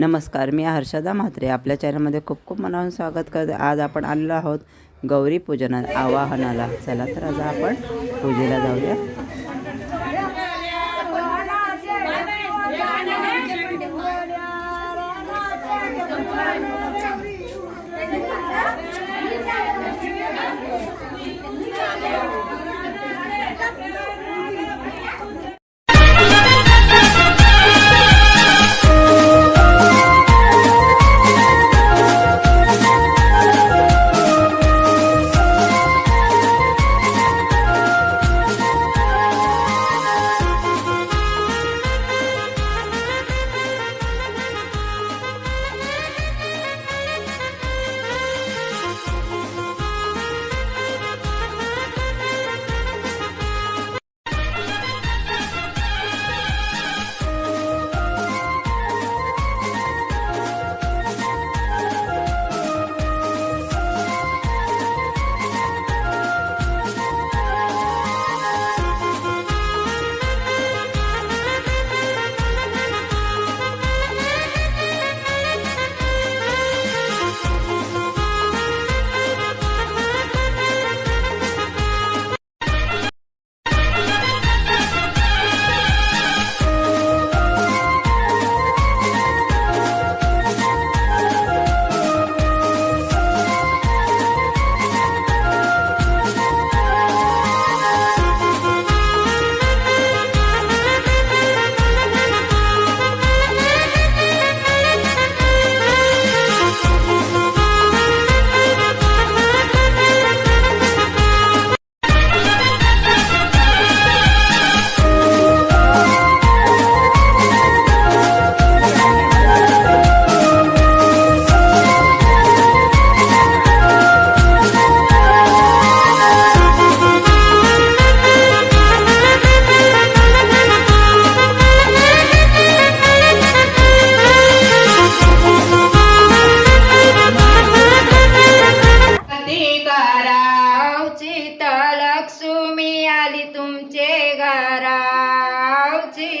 नमस्कार मी हर्षदा म्हात्रे आपल्या चॅनलमध्ये खूप खूप मनापासून स्वागत करते आज आपण आलेलो आहोत गौरी पूजना आवाहनाला चला तर आज आपण पूजेला जाऊया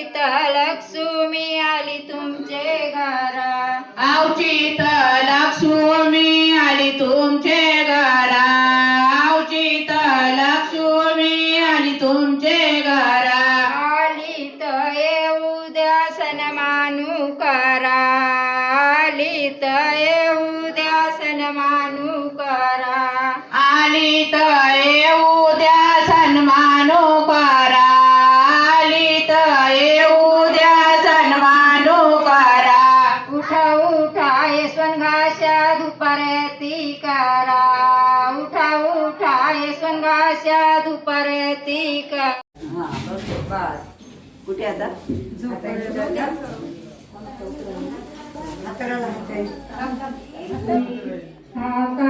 चितलक्ष्मी आली तुमचे घरा. आवचित लक्ष्मी आली तुमचे घरा. आवचित लक्ष्मी आली तुमचे घरा. आली तर येऊ द्या सन्मानू करा. आली तर येऊ द्या सन्मानू करा. आली तर येऊ द्या सन्मानो करा उठा उठा यशवंगाशा दुपारती करा. उठा उठा यशवंगाशा दुपारती करा. कुठे आता? हा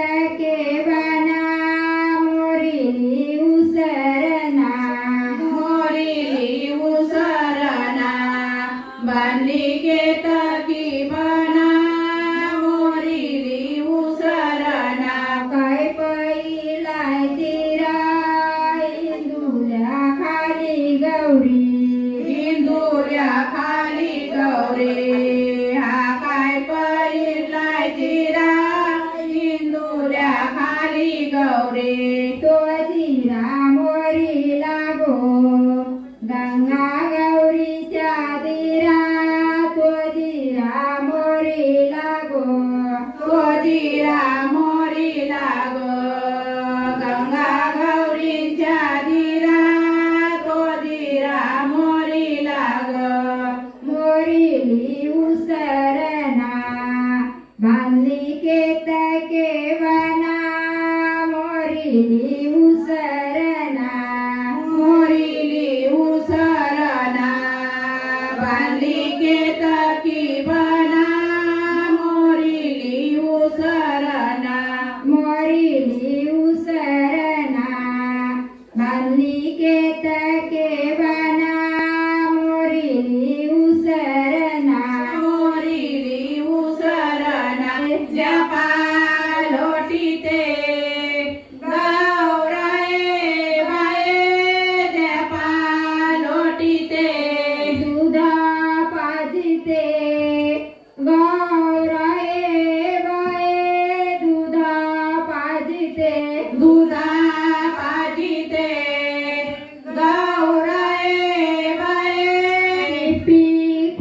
खाली गौरे तो जिरा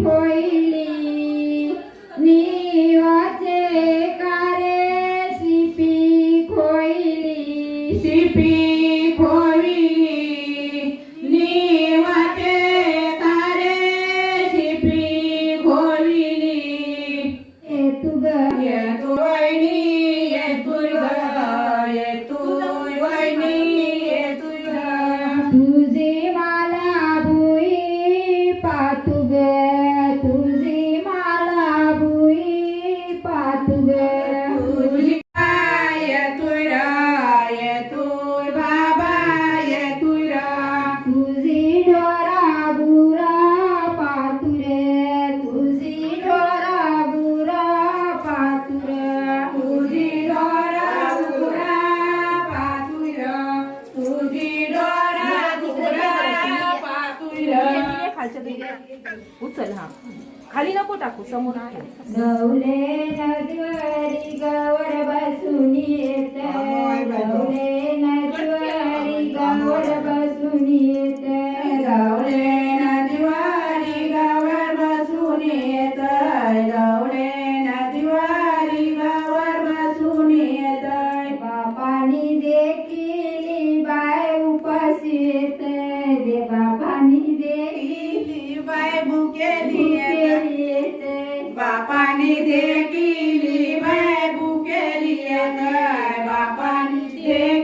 praise. समोर आहे. नवले नदीवारी ग. बापानी दे केली बाय केली आता बापानी दे